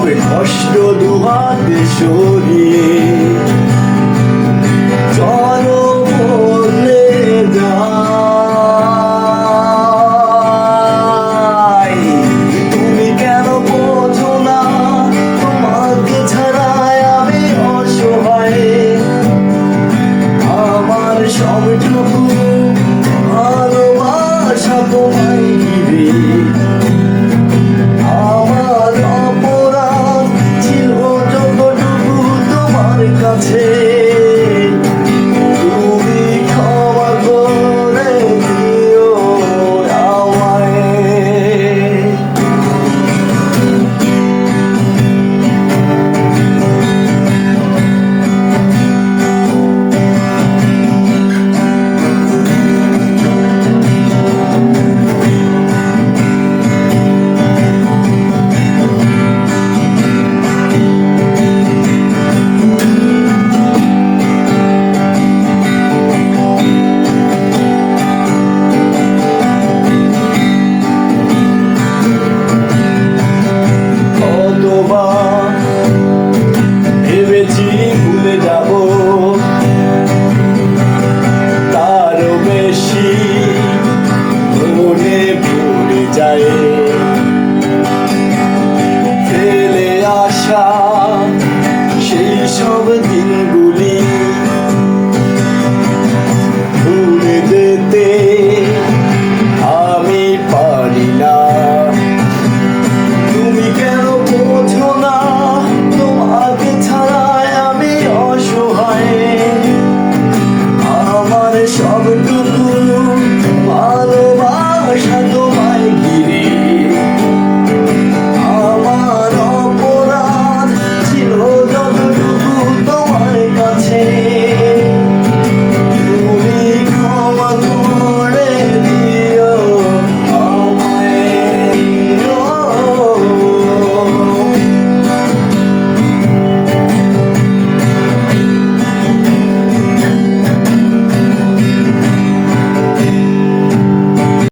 হবে কষ্ট দুহাতে সরিয়ে তুমি কেন না আমি অসহায়। আমার সবটুকু ভালোবাসা তোমায় দিবে। would go